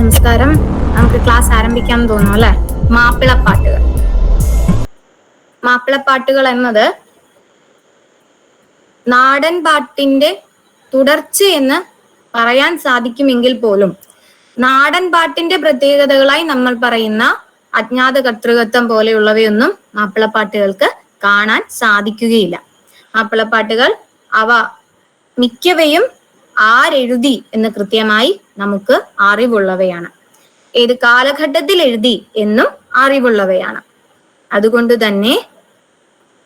നമസ്കാരം. നമുക്ക് ക്ലാസ് ആരംഭിക്കാൻ തോന്നുന്നു അല്ലെ? മാപ്പിളപ്പാട്ടുകൾ. മാപ്പിളപ്പാട്ടുകൾ എന്നത് നാടൻ പാട്ടിന്റെ തുടർച്ച എന്ന് പറയാൻ സാധിക്കുമെങ്കിൽ പോലും നാടൻ പാട്ടിന്റെ പ്രത്യേകതകളായി നമ്മൾ പറയുന്ന അജ്ഞാത കർത്തൃകത്വം പോലെയുള്ളവയൊന്നും മാപ്പിളപ്പാട്ടുകൾക്ക് കാണാൻ സാധിക്കുകയില്ല. മാപ്പിളപ്പാട്ടുകൾ അവ മിക്കവയും ആരെഴുതി എന്ന് കൃത്യമായി നമുക്ക് അറിവുള്ളവയാണ്. ഏത് കാലഘട്ടത്തിൽ എഴുതി എന്നും അറിവുള്ളവയാണ്. അതുകൊണ്ട് തന്നെ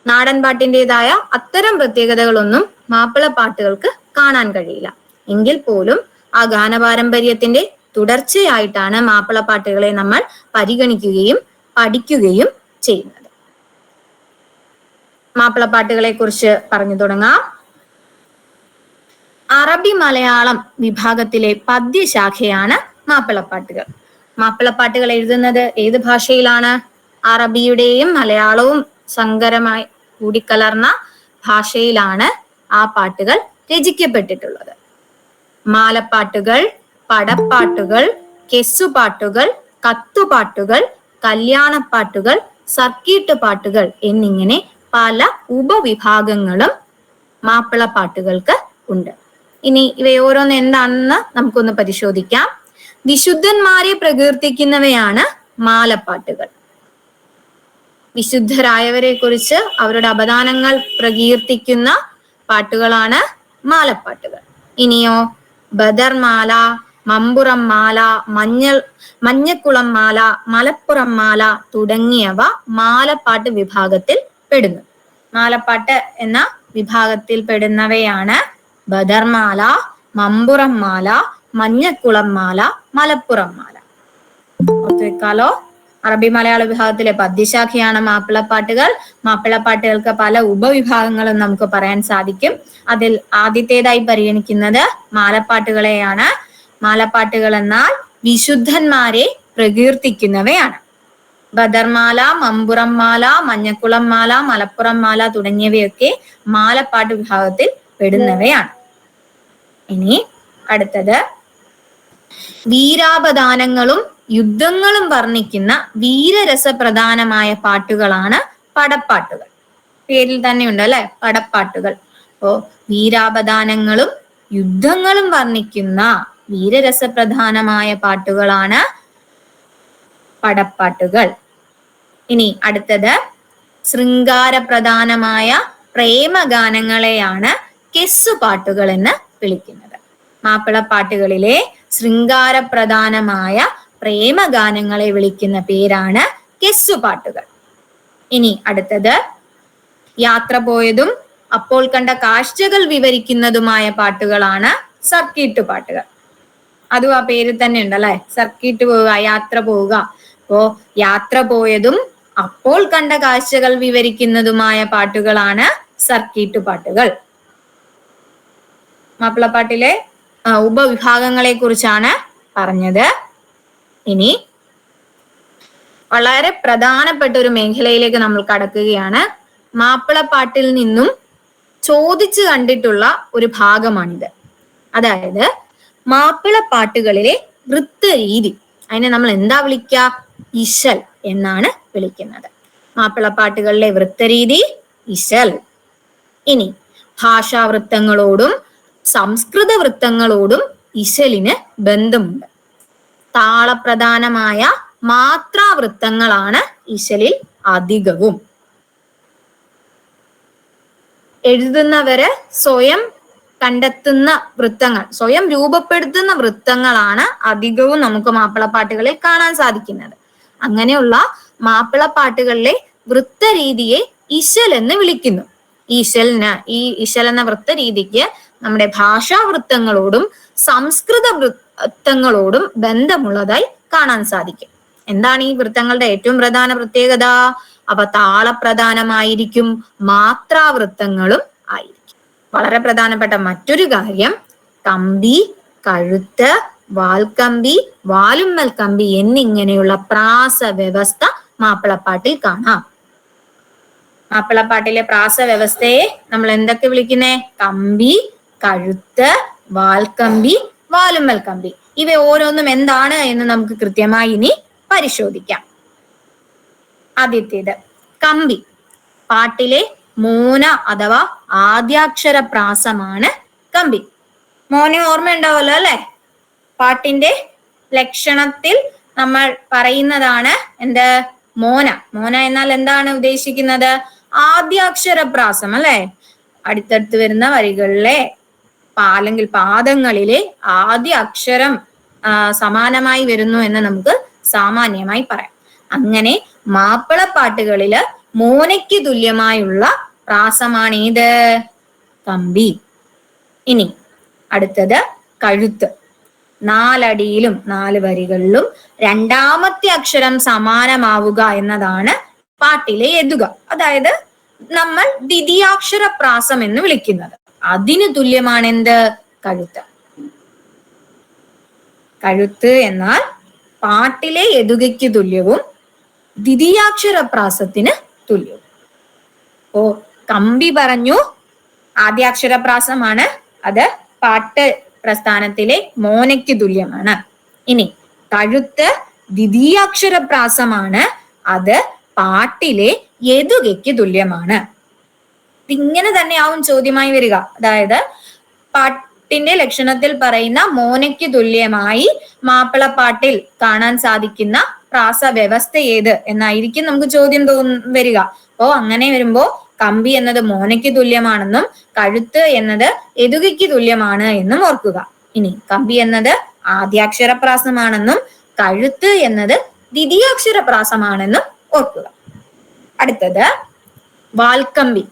നാടൻ പാട്ടിന്റെതായ അത്തരം പ്രത്യേകതകളൊന്നും മാപ്പിളപ്പാട്ടുകൾക്ക് കാണാൻ കഴിയില്ല. എങ്കിൽ പോലും ആ ഗാനപാരമ്പര്യത്തിന്റെ തുടർച്ചയായിട്ടാണ് മാപ്പിളപ്പാട്ടുകളെ നമ്മൾ പരിഗണിക്കുകയും പഠിക്കുകയും ചെയ്യുന്നത്. മാപ്പിള പാട്ടുകളെ കുറിച്ച് പറഞ്ഞു തുടങ്ങാം. അറബി മലയാളം വിഭാഗത്തിലെ പദ്യശാഖയാണ് മാപ്പിളപ്പാട്ടുകൾ. മാപ്പിളപ്പാട്ടുകൾ എഴുതുന്നത് ഏത് ഭാഷയിലാണ്? അറബിയുടെയും മലയാളവും സങ്കരമായി കൂടിക്കലർന്ന ഭാഷയിലാണ് ആ പാട്ടുകൾ രചിക്കപ്പെട്ടിട്ടുള്ളത്. മാലപ്പാട്ടുകൾ പടപ്പാട്ടുകൾ കെസ്സുപാട്ടുകൾ കത്തുപാട്ടുകൾ കല്യാണപ്പാട്ടുകൾ സർക്കീട്ട് പാട്ടുകൾ എന്നിങ്ങനെ പല ഉപവിഭാഗങ്ങളും മാപ്പിളപ്പാട്ടുകൾക്ക് ഉണ്ട്. ഇനി ഇവയോരോന്ന് എന്താണെന്ന് നമുക്കൊന്ന് പരിശോധിക്കാം. വിശുദ്ധന്മാരെ പ്രകീർത്തിക്കുന്നവയാണ് മാലപ്പാട്ടുകൾ. വിശുദ്ധരായവരെ കുറിച്ച് അവരുടെ അപദാനങ്ങൾ പ്രകീർത്തിക്കുന്ന പാട്ടുകളാണ് മാലപ്പാട്ടുകൾ. ഇനിയോ ബദർമാല മമ്പുറം മാല മഞ്ഞൾ മഞ്ഞക്കുളം മാല മലപ്പുറം മാല തുടങ്ങിയവ മാലപ്പാട്ട് വിഭാഗത്തിൽ പെടുന്നു. മാലപ്പാട്ട് എന്ന വിഭാഗത്തിൽ പെടുന്നവയാണ് ബദർമാല മമ്പുറം മാല മഞ്ഞക്കുളം മാല മലപ്പുറം മാല ഓർത്തുവെക്കാലോ അറബി മലയാള വിഭാഗത്തിലെ പദ്യശാഖയാണ് മാപ്പിളപ്പാട്ടുകൾ. മാപ്പിളപ്പാട്ടുകൾക്ക് പല ഉപവിഭാഗങ്ങളും നമുക്ക് പറയാൻ സാധിക്കും. അതിൽ ആദ്യത്തേതായി പരിഗണിക്കുന്നത് മാലപ്പാട്ടുകളെയാണ്. മാലപ്പാട്ടുകൾ എന്നാൽ വിശുദ്ധന്മാരെ പ്രകീർത്തിക്കുന്നവയാണ്. ബദർമാല മമ്പുറം മാല മഞ്ഞക്കുളം മാല മലപ്പുറം മാല തുടങ്ങിയവയൊക്കെ മാലപ്പാട്ട് വിഭാഗത്തിൽ പെടുന്നവയാണ്. ഇനി അടുത്തത്. വീരാപദാനങ്ങളും യുദ്ധങ്ങളും വർണിക്കുന്ന വീരരസപ്രധാനമായ പാട്ടുകളാണ് പടപ്പാട്ടുകൾ. പേരിൽ തന്നെ ഉണ്ട് അല്ലെ? പടപ്പാട്ടുകൾ. അപ്പോ വീരാപദാനങ്ങളും യുദ്ധങ്ങളും വർണിക്കുന്ന വീരരസപ്രധാനമായ പാട്ടുകളാണ് പടപ്പാട്ടുകൾ. ഇനി അടുത്തത്. ശൃംഗാരപ്രധാനമായ പ്രേമഗാനങ്ങളെയാണ് കെസ്സു പാട്ടുകൾ എന്ന് വിളിക്കുന്നത്. മാപ്പിളപ്പാട്ടുകളിലെ ശൃംഗാരപ്രധാനമായ പ്രേമഗാനങ്ങളെ വിളിക്കുന്ന പേരാണ് കെസ്സുപാട്ടുകൾ ഇനി അടുത്തത്. യാത്ര പോയതും അപ്പോൾ കണ്ട കാഴ്ചകൾ വിവരിക്കുന്നതുമായ പാട്ടുകളാണ് സർക്കീട്ട് പാട്ടുകൾ. അതും ആ പേര് തന്നെ ഉണ്ട് അല്ലെ സർക്കീട്ട് പോവുക യാത്ര പോവുക. അപ്പോ യാത്ര പോയതും അപ്പോൾ കണ്ട കാഴ്ചകൾ വിവരിക്കുന്നതുമായ പാട്ടുകളാണ് സർക്കീട്ട് പാട്ടുകൾ. മാപ്പിളപ്പാട്ടിലെ ഉപവിഭാഗങ്ങളെ കുറിച്ചാണ് പറഞ്ഞത്. ഇനി വളരെ പ്രധാനപ്പെട്ട ഒരു മേഖലയിലേക്ക് നമ്മൾ കടക്കുകയാണ്. മാപ്പിളപ്പാട്ടിൽ നിന്നും ചോദിച്ചു കണ്ടിട്ടുള്ള ഒരു ഭാഗമാണിത്. അതായത് മാപ്പിളപ്പാട്ടുകളിലെ വൃത്ത രീതി അതിനെ നമ്മൾ എന്താ വിളിക്കുക? ഇശൽ എന്നാണ് വിളിക്കുന്നത്. മാപ്പിളപ്പാട്ടുകളിലെ വൃത്തരീതി ഇശൽ. ഇനി ഭാഷാവൃത്തങ്ങളോടും സംസ്കൃത വൃത്തങ്ങളോടും ഇശലിന് ബന്ധമുണ്ട്. താളപ്രധാനമായ മാത്രാവൃത്തങ്ങളാണ് ഇശലിൽ അധികവും. എഴുതുന്നവര് സ്വയം കണ്ടെത്തുന്ന വൃത്തങ്ങൾ സ്വയം രൂപപ്പെടുത്തുന്ന വൃത്തങ്ങളാണ് അധികവും നമുക്ക് മാപ്പിളപ്പാട്ടുകളിൽ കാണാൻ സാധിക്കുന്നത്. അങ്ങനെയുള്ള മാപ്പിളപ്പാട്ടുകളിലെ വൃത്തരീതിയെ ഇശൽ എന്ന് വിളിക്കുന്നു. ഈ ഇശലിന് ഈ ഇശൽ എന്ന വൃത്തരീതിക്ക് നമ്മുടെ ഭാഷാവൃത്തങ്ങളോടും സംസ്കൃത വൃത്തങ്ങളോടും ബന്ധമുള്ളതായി കാണാൻ സാധിക്കും. എന്താണ് ഈ വൃത്തങ്ങളുടെ ഏറ്റവും പ്രധാന പ്രത്യേകത? അവ താളപ്രധാനമായിരിക്കും മാത്രാവൃത്തങ്ങളും ആയിരിക്കും. വളരെ പ്രധാനപ്പെട്ട മറ്റൊരു കാര്യം കമ്പി കഴുത്ത് വാൽക്കമ്പി വാലുമ്മൽ കമ്പി എന്നിങ്ങനെയുള്ള പ്രാസ വ്യവസ്ഥ മാപ്പിളപ്പാട്ടിൽ കാണാം. മാപ്പിളപ്പാട്ടിലെ പ്രാസ വ്യവസ്ഥയെ നമ്മൾ എന്തൊക്കെ വിളിക്കുന്നേ? കമ്പി കഴുത്ത് വാൽക്കമ്പി വാലുമ്മൽ കമ്പി. ഇവ ഓരോന്നും എന്താണ് എന്ന് നമുക്ക് കൃത്യമായി ഇനി പരിശോധിക്കാം. ആദ്യത്തേത് കമ്പി. പാട്ടിലെ മൂന അഥവാ ആദ്യാക്ഷര പ്രാസമാണ് കമ്പി. മോനെ ഓർമ്മയുണ്ടാവല്ലോ അല്ലെ? പാട്ടിന്റെ ലക്ഷണത്തിൽ നമ്മൾ പറയുന്നതാണ് എന്ത്? മോന. മോന എന്നാൽ എന്താണ് ഉദ്ദേശിക്കുന്നത്? ആദ്യാക്ഷര പ്രാസം അല്ലെ? അടുത്തടുത്ത് വരുന്ന വരികളിലെ അല്ലെങ്കിൽ പാദങ്ങളിലെ ആദ്യ അക്ഷരം സമാനമായി വരുന്നു എന്ന് നമുക്ക് സാമാന്യമായി പറയാം. അങ്ങനെ മാപ്പിളപ്പാട്ടുകളിൽ മോനയ്ക്ക് തുല്യമായുള്ള പ്രാസമാണ് ഏത് കമ്പി ഇനി അടുത്തത് കഴുത്ത്. നാലടിയിലും നാല് വരികളിലും രണ്ടാമത്തെ അക്ഷരം സമാനമാവുക എന്നതാണ് പാട്ടിലെ എതുക അതായത് നമ്മൾ ദ്വിതീയാക്ഷര പ്രാസം എന്ന് വിളിക്കുന്നത്. അതിന് തുല്യമാണ് എന്ത് കഴുത്ത്. കഴുത്ത് എന്നാൽ പാട്ടിലെ എതുകയ്ക്ക് തുല്യവും ദ്വിതീയാക്ഷര പ്രാസത്തിന് തുല്യവും. ഓ കമ്പി പറഞ്ഞു ആദ്യാക്ഷരപ്രാസമാണ്. അത് പാട്ട് പ്രസ്ഥാനത്തിലെ മോനയ്ക്ക് തുല്യമാണ്. ഇനി കഴുത്ത് ദ്വിതീയാക്ഷരപ്രാസമാണ്. അത് പാട്ടിലെ യതുകയ്ക്ക് തുല്യമാണ്. ഇതിങ്ങനെ തന്നെയാവും ചോദ്യമായി വരിക. അതായത് പാട്ടിന്റെ ലക്ഷണത്തിൽ പറയുന്ന മോനയ്ക്ക് തുല്യമായി മാപ്പിളപ്പാട്ടിൽ കാണാൻ സാധിക്കുന്ന പ്രാസ വ്യവസ്ഥ ഏത് എന്നായിരിക്കും നമുക്ക് ചോദ്യം തോന്നു വരിക. അപ്പോ അങ്ങനെ വരുമ്പോ കമ്പി എന്നത് മോനയ്ക്ക് തുല്യമാണെന്നും കഴുത്ത് എന്നത് എതുകയ്ക്ക് തുല്യമാണ് എന്നും ഓർക്കുക. ഇനി കമ്പി എന്നത് ആദ്യാക്ഷര പ്രാസമാണെന്നും കഴുത്ത് എന്നത് ദ്വിതീയാക്ഷര പ്രാസമാണെന്നും ഓർക്കുക. അടുത്തത് വാൽക്കമ്പി.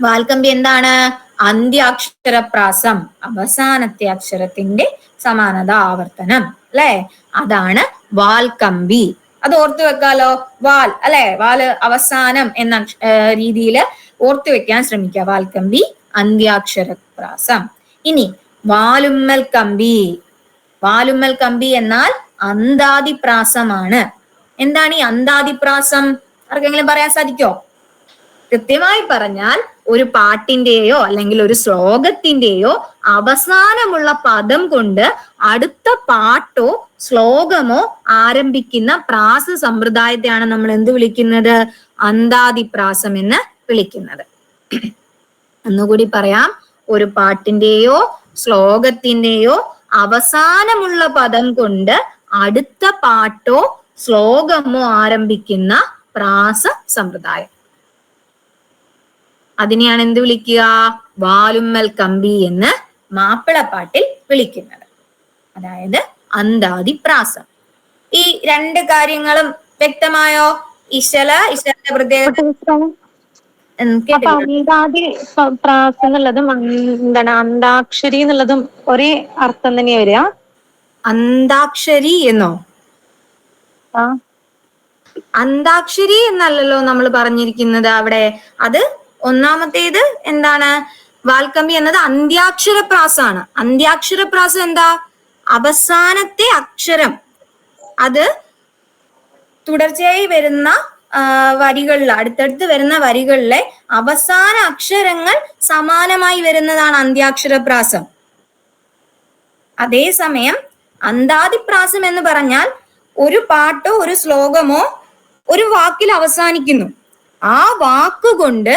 വാൽക്കമ്പി എന്താണ്? അന്ത്യാക്ഷരപ്രാസം അവസാനത്തെ അക്ഷരത്തിന്റെ സമാനത ആവർത്തനം അല്ലെ? അതാണ് വാൽക്കമ്പി. അത് ഓർത്തു വെക്കാലോ? വാൽ അല്ലെ? വാൽ അവസാനം എന്ന രീതിയിൽ ഓർത്തു വെക്കാൻ ശ്രമിക്കുക. വാൽക്കമ്പി അന്ത്യാക്ഷരപ്രാസം. ഇനി വാലുമ്മൽ കമ്പി. വാലുമ്മൽ കമ്പി എന്നാൽ അന്താതിപ്രാസമാണ് എന്താണ് ഈ അന്താതിപ്രാസം ആർക്കെങ്കിലും പറയാൻ സാധിക്കോ? കൃത്യമായി പറഞ്ഞാൽ ഒരു പാട്ടിന്റെയോ അല്ലെങ്കിൽ ഒരു ശ്ലോകത്തിന്റെയോ അവസാനമുള്ള പദം കൊണ്ട് അടുത്ത പാട്ടോ ശ്ലോകമോ ആരംഭിക്കുന്ന പ്രാസ സമ്പ്രദായത്തെയാണ് നമ്മൾ എന്ത് വിളിക്കുന്നത്? അന്താതിപ്രാസം എന്ന് വിളിക്കുന്നത്. ഒന്നുകൂടി പറയാം. ഒരു പാട്ടിന്റെയോ ശ്ലോകത്തിന്റെയോ അവസാനമുള്ള പദം കൊണ്ട് അടുത്ത പാട്ടോ ശ്ലോകമോ ആരംഭിക്കുന്ന പ്രാസ സമ്പ്രദായം. അതിനെയാണ് എന്ത് വിളിക്കുക? വാലുമ്മൽ കമ്പി എന്ന് മാപ്പിളപ്പാട്ടിൽ വിളിക്കുന്നത്. അതായത് അന്താതി പ്രാസം ഈ രണ്ട് കാര്യങ്ങളും വ്യക്തമായോ? ഇശല ഇശലന്റെ പ്രത്യേകത? പ്രാസം എന്നുള്ളതും എന്താണ് അന്താക്ഷരി എന്നുള്ളതും ഒരേ അർത്ഥം തന്നെ വരിക. അന്താക്ഷരി എന്നോ? ആ. അന്താക്ഷരി എന്നല്ലല്ലോ നമ്മൾ പറഞ്ഞിരിക്കുന്നത് അവിടെ. അത് ഒന്നാമത്തേത് എന്താണ്? വാൽക്കമ്പി എന്നത് അന്ത്യാക്ഷരപ്രാസാണ്. അന്ത്യാക്ഷരപ്രാസം എന്താ? അവസാനത്തെ അക്ഷരം. അത് തുടർച്ചയായി വരുന്ന വരികളിൽ അടുത്തടുത്ത് വരുന്ന വരികളിലെ അവസാന അക്ഷരങ്ങൾ സമാനമായി വരുന്നതാണ് അന്ത്യാക്ഷരപ്രാസം. അതേസമയം അന്താതിപ്രാസം എന്ന് പറഞ്ഞാൽ ഒരു പാട്ടോ ഒരു ശ്ലോകമോ ഒരു വാക്കിൽ അവസാനിക്കുന്നു. ആ വാക്കുകൊണ്ട്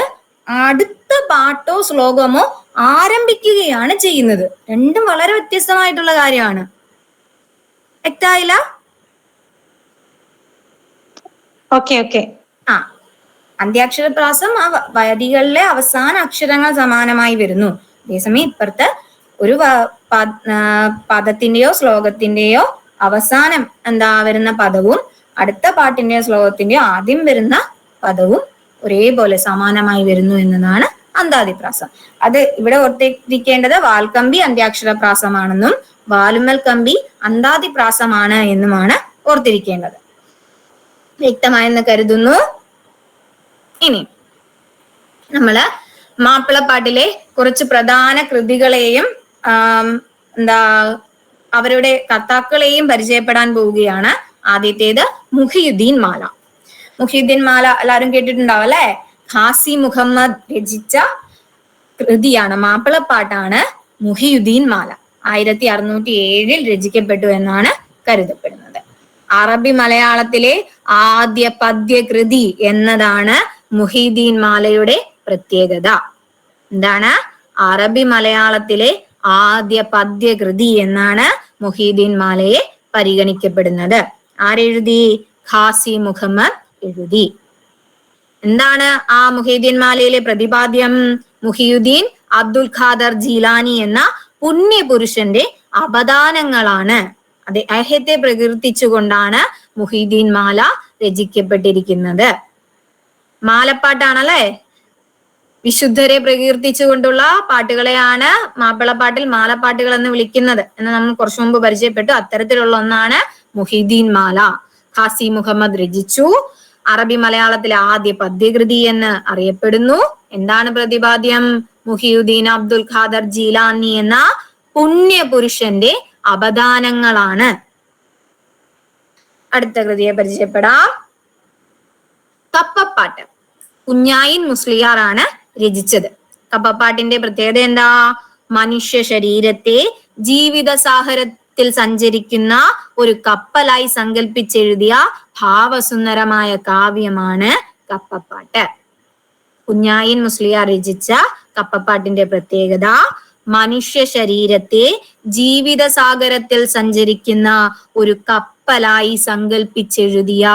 അടുത്ത പാട്ടോ ശ്ലോകമോ ആരംഭിക്കുകയാണ് ചെയ്യുന്നത്. രണ്ടും വളരെ വ്യത്യസ്തമായിട്ടുള്ള കാര്യമാണ്. വ്യക്തായില്ല ഓക്കെ ഓക്കെ ആ. അന്ത്യാക്ഷരപ്രാസം ആ വരികളിലെ അവസാന അക്ഷരങ്ങൾ സമാനമായി വരുന്നു. അതേസമയം ഇപ്പുറത്ത് ഒരു പദത്തിന്റെയോ ശ്ലോകത്തിന്റെയോ അവസാനം എന്താ വരുന്ന പദവും അടുത്ത പാട്ടിന്റെയോ ശ്ലോകത്തിന്റെയോ ആദ്യം വരുന്ന പദവും ഒരേപോലെ സമാനമായി വരുന്നു എന്നതാണ് അന്താതിപ്രാസം. അത് ഇവിടെ ഓർത്തിരിക്കേണ്ടത് വാൽക്കമ്പി അന്ത്യാക്ഷരപ്രാസമാണെന്നും വാലുമൽ കമ്പി അന്താതിപ്രാസമാണ് എന്നുമാണ് ഓർത്തിരിക്കേണ്ടത്. വ്യക്തമായെന്ന് കരുതുന്നു. ഇനി നമ്മൾ മാപ്പിളപ്പാട്ടിലെ കുറച്ച് പ്രധാന കൃതികളെയും എന്താ അവരുടെ കർത്താക്കളെയും പരിചയപ്പെടാൻ പോവുകയാണ് ആദ്യത്തേത് മുഹിയുദ്ദീൻ മാല. മുഹിയുദ്ദീൻ മാല എല്ലാരും കേട്ടിട്ടുണ്ടാവും അല്ലെ ഖാസി മുഹമ്മദ് രചിച്ച കൃതിയാണ് മാപ്പിളപ്പാട്ടാണ് മുഹിയുദ്ദീൻ മാല ആയിരത്തി അറുന്നൂറ്റി ഏഴിൽ രചിക്കപ്പെട്ടു എന്നാണ് കരുതപ്പെടുന്നത്. അറബി മലയാളത്തിലെ ആദ്യ പദ്യകൃതി എന്നതാണ് മുഹീദ്ദീൻ മാലയുടെ പ്രത്യേകത. എന്താണ്? അറബി മലയാളത്തിലെ ആദ്യ പദ്യകൃതി എന്നാണ് മുഹീദ്ദീൻ മാലയെ പരിഗണിക്കപ്പെടുന്നത്. ആരെഴുതി? ഖാസി മുഹമ്മദ് എഴുതി. എന്താണ് ആ മുഹീദ്ദീൻ മാലയിലെ പ്രതിപാദ്യം? മുഹിയുദ്ദീൻ അബ്ദുൽ ഖാദർ ജീലാനി എന്ന പുണ്യപുരുഷന്റെ അതെ അദ്ദേഹത്തെ പ്രകീർത്തിച്ചുകൊണ്ടാണ് മുഹീദ്ദീൻ മാല രചിക്കപ്പെട്ടിരിക്കുന്നത്. മാലപ്പാട്ടാണല്ലേ? വിശുദ്ധരെ പ്രകീർത്തിച്ചുകൊണ്ടുള്ള പാട്ടുകളെയാണ് മാപ്പിളപ്പാട്ടിൽ മാലപ്പാട്ടുകൾ എന്ന് വിളിക്കുന്നത്. എന്ന് നമ്മൾ കുറച്ചു മുമ്പ് പരിചയപ്പെട്ടു. അത്തരത്തിലുള്ള ഒന്നാണ് മുഹീദ്ദീൻ മാല. ഖാസി മുഹമ്മദ് രചിച്ചു. അറബി മലയാളത്തിലെ ആദ്യ പദ്യകൃതി എന്ന് അറിയപ്പെടുന്നു. എന്താണ് പ്രതിപാദ്യം? മുഹിയുദ്ദീൻ അബ്ദുൽ ഖാദർ ജീലാനി എന്ന പുണ്യപുരുഷന്റെ അവദാനങ്ങളാണ് അടുത്ത കൃതിയെ പരിചയപ്പെടാം. കപ്പപ്പാട്ട്. കുഞ്ഞായിൻ മുസ്ലിയാറാണ് രചിച്ചത്. കപ്പപ്പാട്ടിന്റെ പ്രത്യേകത എന്താ? മനുഷ്യ ശരീരത്തെ ജീവിത സാഹരത്തിൽ സഞ്ചരിക്കുന്ന ഒരു കപ്പലായി സങ്കല്പിച്ചെഴുതിയ ഭാവസുന്ദരമായ കാവ്യമാണ് കപ്പപ്പാട്ട്. കുഞ്ഞായിൻ മുസ്ലിയാർ രചിച്ച കപ്പപ്പാട്ടിന്റെ പ്രത്യേകത മനുഷ്യ ശരീരത്തെ ജീവിത സാഗരത്തിൽ സഞ്ചരിക്കുന്ന ഒരു കപ്പലായി സങ്കല്പിച്ചെഴുതിയ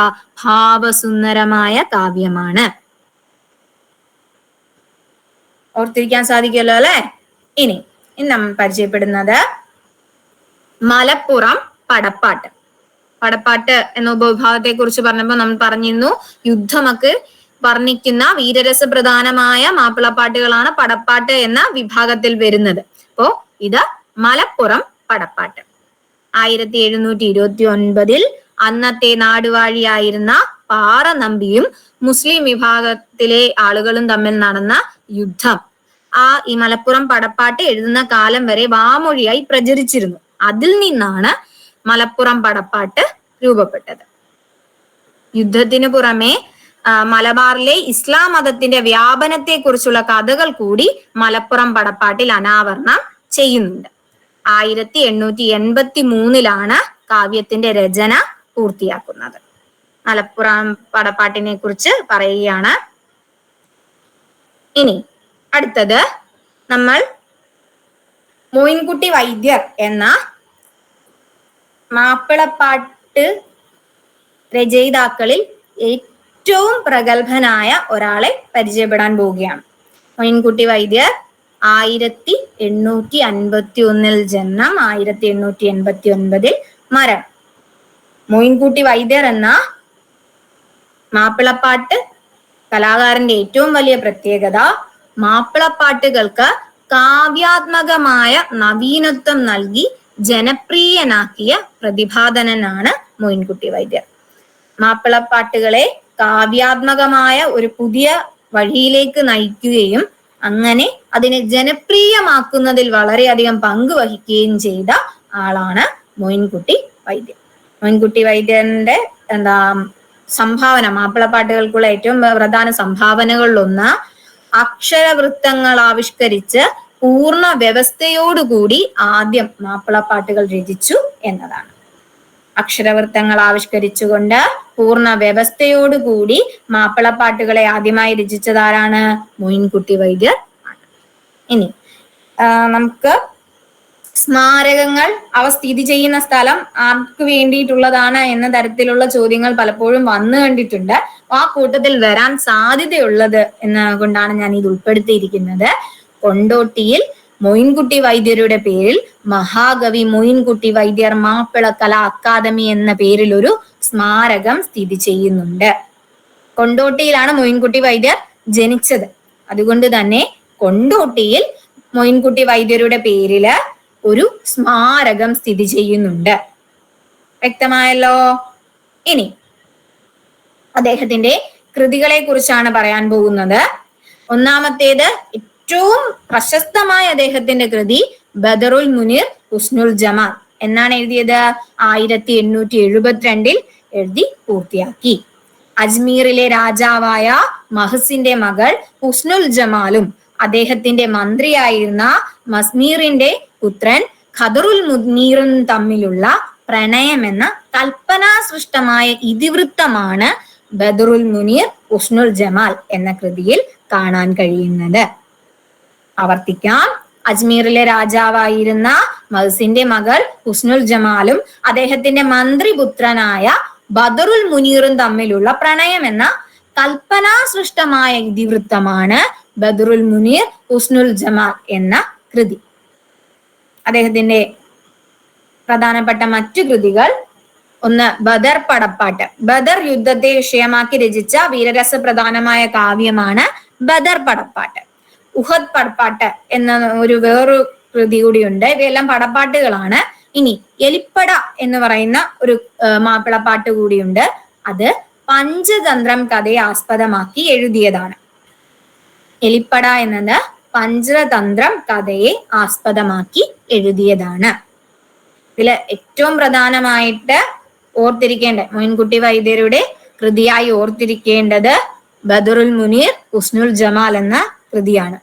ഭാവസുന്ദരമായ കാവ്യമാണ്. ഓർത്തിരിക്കാൻ സാധിക്കുമല്ലോ അല്ലെ? ഇനി ഇന്ന് നമ്മൾ പരിചയപ്പെടുന്നത് മലപ്പുറം പടപ്പാട്ട്. പടപ്പാട്ട് എന്ന ഉപവിഭാഗത്തെ കുറിച്ച് പറഞ്ഞപ്പോൾ നമ്മൾ പറഞ്ഞിരുന്നു യുദ്ധമൊക്കെ വർണിക്കുന്ന വീരരസ പ്രധാനമായ മാപ്പിളപ്പാട്ടുകളാണ് പടപ്പാട്ട് എന്ന വിഭാഗത്തിൽ വരുന്നത്. അപ്പോ ഇത് മലപ്പുറം പടപ്പാട്ട്. ആയിരത്തി എഴുന്നൂറ്റി ഇരുപത്തി ഒൻപതിൽ അന്നത്തെ നാടുവാഴിയായിരുന്ന പാറ നമ്പിയും മുസ്ലിം വിഭാഗത്തിലെ ആളുകളും തമ്മിൽ നടന്ന യുദ്ധം. ആ ഈ മലപ്പുറം പടപ്പാട്ട് എഴുതുന്ന കാലം വരെ വാമൊഴിയായി പ്രചരിച്ചിരുന്നു. അതിൽ നിന്നാണ് മലപ്പുറം പടപ്പാട്ട് രൂപപ്പെട്ടത്. യുദ്ധത്തിന് പുറമെ മലബാറിലെ ഇസ്ലാം മതത്തിന്റെ വ്യാപനത്തെ കുറിച്ചുള്ള കഥകൾ കൂടി മലപ്പുറം പടപ്പാട്ടിൽ അനാവരണം ചെയ്യുന്നുണ്ട്. ആയിരത്തി എണ്ണൂറ്റി എൺപത്തി മൂന്നിലാണ് കാവ്യത്തിന്റെ രചന പൂർത്തിയാക്കുന്നത്. മലപ്പുറം പടപ്പാട്ടിനെ കുറിച്ച് പറയുകയാണ്. ഇനി അടുത്തത് നമ്മൾ മോയിൻകുട്ടി വൈദ്യർ എന്ന മാപ്പിളപ്പാട്ട് രചയിതാക്കളിൽ ഏറ്റവും പ്രഗത്ഭനായ ഒരാളെ പരിചയപ്പെടാൻ പോവുകയാണ്. മൊയിൻകുട്ടി വൈദ്യർ ആയിരത്തി എണ്ണൂറ്റി അൻപത്തി ഒന്നിൽ ജന്മം ആയിരത്തി എണ്ണൂറ്റി എൺപത്തി ഒൻപതിൽ മരണം. മൊയിൻകുട്ടി വൈദ്യർ എന്ന മാപ്പിളപ്പാട്ട് കലാകാരന്റെ ഏറ്റവും വലിയ പ്രത്യേകത മാപ്പിളപ്പാട്ടുകൾക്ക് കാവ്യാത്മകമായ നവീനത്വം നൽകി ജനപ്രിയനാക്കിയ പ്രതിഭാധനനാണ് മൊയിൻകുട്ടി വൈദ്യർ. മാപ്പിളപ്പാട്ടുകളെ കാവ്യാത്മകമായ ഒരു പുതിയ വഴിയിലേക്ക് നയിക്കുകയും അങ്ങനെ അതിനെ ജനപ്രിയമാക്കുന്നതിൽ വളരെയധികം പങ്ക് വഹിക്കുകയും ചെയ്ത ആളാണ് മോയിൻകുട്ടി വൈദ്യർ. മോയിൻകുട്ടി വൈദ്യന്റെ എന്താ സംഭാവന മാപ്പിളപ്പാട്ടുകൾക്കുള്ള ഏറ്റവും പ്രധാന സംഭാവനകളിലൊന്ന് അക്ഷരവൃത്തങ്ങൾ ആവിഷ്കരിച്ച് പൂർണ വ്യവസ്ഥയോടുകൂടി ആദ്യം മാപ്പിളപ്പാട്ടുകൾ രചിച്ചു എന്നതാണ്. അക്ഷരവൃത്തങ്ങൾ ആവിഷ്കരിച്ചുകൊണ്ട് പൂർണ വ്യവസ്ഥയോടുകൂടി മാപ്പിളപ്പാട്ടുകളെ ആദ്യമായി രചിച്ചതാരാണ് മൊയിൻകുട്ടി വൈദ്യർ ഇനി നമുക്ക് സ്മാരകങ്ങൾ അവ സ്ഥിതി ചെയ്യുന്ന സ്ഥലം ആർക്ക് വേണ്ടിയിട്ടുള്ളതാണ് എന്ന തരത്തിലുള്ള ചോദ്യങ്ങൾ പലപ്പോഴും വന്നു കണ്ടിട്ടുണ്ട്. ആ കൂട്ടത്തിൽ വരാൻ സാധ്യതയുള്ളത് എന്ന കൊണ്ടാണ് ഞാൻ ഇത് ഉൾപ്പെടുത്തിയിരിക്കുന്നത്. കൊണ്ടോട്ടിയിൽ മൊയിൻകുട്ടി വൈദ്യരുടെ പേരിൽ മഹാകവി മൊയിൻകുട്ടി വൈദ്യർ മാപ്പിള കലാ അക്കാദമി എന്ന പേരിൽ ഒരു സ്മാരകം സ്ഥിതി ചെയ്യുന്നുണ്ട്. കൊണ്ടോട്ടിയിലാണ് മൊയിൻകുട്ടി വൈദ്യർ ജനിച്ചത്. അതുകൊണ്ട് തന്നെ കൊണ്ടോട്ടിയിൽ മൊയിൻകുട്ടി വൈദ്യരുടെ പേരിൽ ഒരു സ്മാരകം സ്ഥിതി ചെയ്യുന്നുണ്ട്. വ്യക്തമായല്ലോ? ഇനി അദ്ദേഹത്തിന്റെ കൃതികളെ കുറിച്ചാണ് പറയാൻ പോകുന്നത്. ഒന്നാമത്തേത് ഏറ്റവും പ്രശസ്തമായ അദ്ദേഹത്തിന്റെ കൃതി ബദറുൽ മുനിർ ഹുസ്നുൽ ജമാൽ എന്നാണ് എഴുതിയത്. ആയിരത്തി എണ്ണൂറ്റി എഴുപത്തിരണ്ടിൽ എഴുതി പൂർത്തിയാക്കി. അജ്മീറിലെ രാജാവായ മഹസിന്റെ മകൾ ഹുസ്നുൽ ജമാലും അദ്ദേഹത്തിന്റെ മന്ത്രിയായിരുന്ന മസ്മീറിന്റെ പുത്രൻ ഖദറുൽ മുനീറും തമ്മിലുള്ള പ്രണയം എന്ന കൽപ്പനാസൃഷ്ടമായ ഇതിവൃത്തമാണ് ബദറുൽ മുനീർ ഉസ്നുൽ ജമാൽ എന്ന കൃതിയിൽ കാണാൻ കഴിയുന്നത്. ആവർത്തിക്കാം. അജ്മീറിലെ രാജാവായിരുന്ന മഹസിന്റെ മകൾ ഹുസ്നുൽ ജമാലും അദ്ദേഹത്തിന്റെ മന്ത്രിപുത്രനായ ബദറുൽ മുനീറും തമ്മിലുള്ള പ്രണയം എന്ന കൽപ്പനാസൃഷ്ടമായ ഇതിവൃത്തമാണ് ബദറുൽ മുനീർ ഹുസ്നുൽ ജമാൽ എന്ന കൃതി. അദ്ദേഹത്തിന്റെ പ്രധാനപ്പെട്ട മറ്റു കൃതികൾ ഒന്ന് ബദർ പടപ്പാട്ട്. ബദർ യുദ്ധത്തെ വിഷയമാക്കി രചിച്ച വീരരസപ്രധാനമായ കാവ്യമാണ് ബദർ പടപ്പാട്ട്. ഉഹദ് പടപ്പാട്ട് എന്ന ഒരു വേറൊരു കൃതി കൂടിയുണ്ട്. ഇവയെല്ലാം പടപ്പാട്ടുകളാണ്. ഇനി എലിപ്പട എന്ന് പറയുന്ന ഒരു മാപ്പിളപ്പാട്ട് കൂടിയുണ്ട്. അത് പഞ്ചതന്ത്രം കഥയെ ആസ്പദമാക്കി എഴുതിയതാണ്. എലിപ്പട എന്നത് പഞ്ചതന്ത്രം കഥയെ ആസ്പദമാക്കി എഴുതിയതാണ്. ഇതിൽ ഏറ്റവും പ്രധാനമായിട്ട് ഓർത്തിരിക്കേണ്ട. മൊയിൻകുട്ടി വൈദ്യരുടെ കൃതിയായി ഓർത്തിരിക്കേണ്ടത് ബദറുൽ മുനീർ ഉസ്നുൽ ജമാൽ എന്ന കൃതിയാണ്.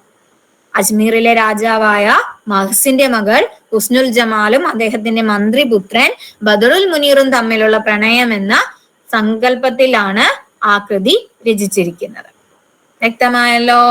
അജ്മീറിലെ രാജാവായ മഹസിന്റെ മകൾ ഉസ്നുൽ ജമാലും അദ്ദേഹത്തിന്റെ മന്ത്രിപുത്രൻ ബദറുൽ മുനീറും തമ്മിലുള്ള പ്രണയം എന്ന സങ്കല്പത്തിലാണ് ആ കൃതി രചിച്ചിരിക്കുന്നത്. വ്യക്തമായല്ലോ?